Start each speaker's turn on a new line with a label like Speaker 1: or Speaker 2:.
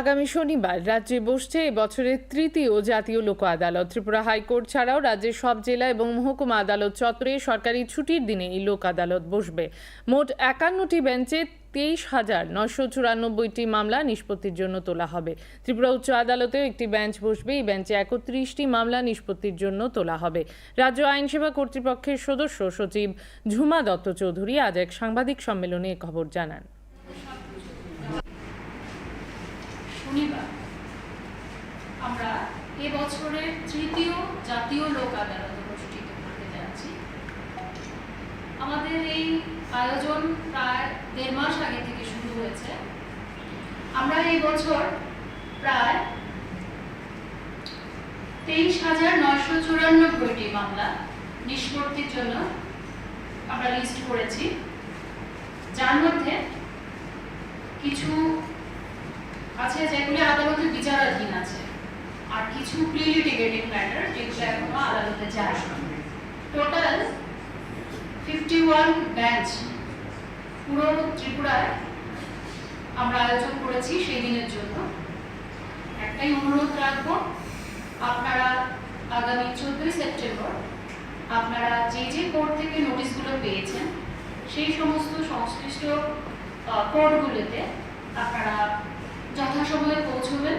Speaker 1: আগামী শনিবার রাজ্যে বসছে এবছরের তৃতীয় জাতীয় লোক আদালত। ত্রিপুরা হাইকোর্ট ছাড়াও রাজ্যের সব জেলা এবং মহকুমা আদালত চত্বরে সরকারি ছুটির দিনে এই লোক আদালত বসবে। মোট একান্নটি বেঞ্চে তেইশ হাজার নশো চুরানব্বইটি মামলা নিষ্পত্তির জন্য তোলা হবে। ত্রিপুরা উচ্চ আদালতেও একটি বেঞ্চ বসবে। এই বেঞ্চে একত্রিশটি মামলা নিষ্পত্তির জন্য তোলা হবে। রাজ্য আইনসেবা কর্তৃপক্ষের সদস্য সচিব ঝুমা দত্ত চৌধুরী আজ এক সাংবাদিক সম্মেলনে খবর জানান।
Speaker 2: শনিবার আমরা এবছরের তৃতীয় জাতীয় লোক আদালত অনুষ্ঠিত করতে যাচ্ছি। আমাদের এই আয়োজন প্রায় দেড় মাস আগে থেকে শুরু হয়েছে। আমরা এই বছর প্রায় তেইশ হাজার নয়শো চুরানব্বইটি মামলা নিষ্পত্তির জন্য আমরা লিস্ট করেছি। যার মধ্যে কিছু আছে যেগুলি আদালতে বিচারাধীন আছে। আর কিছু প্রি লিটিগেটিং ম্যাটার যেগুলো এখনও আদালতে যায় টোটাল ফিফটি ওয়ান বেঞ্চ পুরো ত্রিপুরায় আমরা আয়োজন করেছি সেই দিনের জন্য। একটাই অনুরোধ রাখব, আপনারা আগামী চোদ্দই সেপ্টেম্বর আপনারা যে যে কোর্ট থেকে নোটিশগুলো পেয়েছেন, সেই সমস্ত সংশ্লিষ্ট কোর্টগুলোতে আপনারা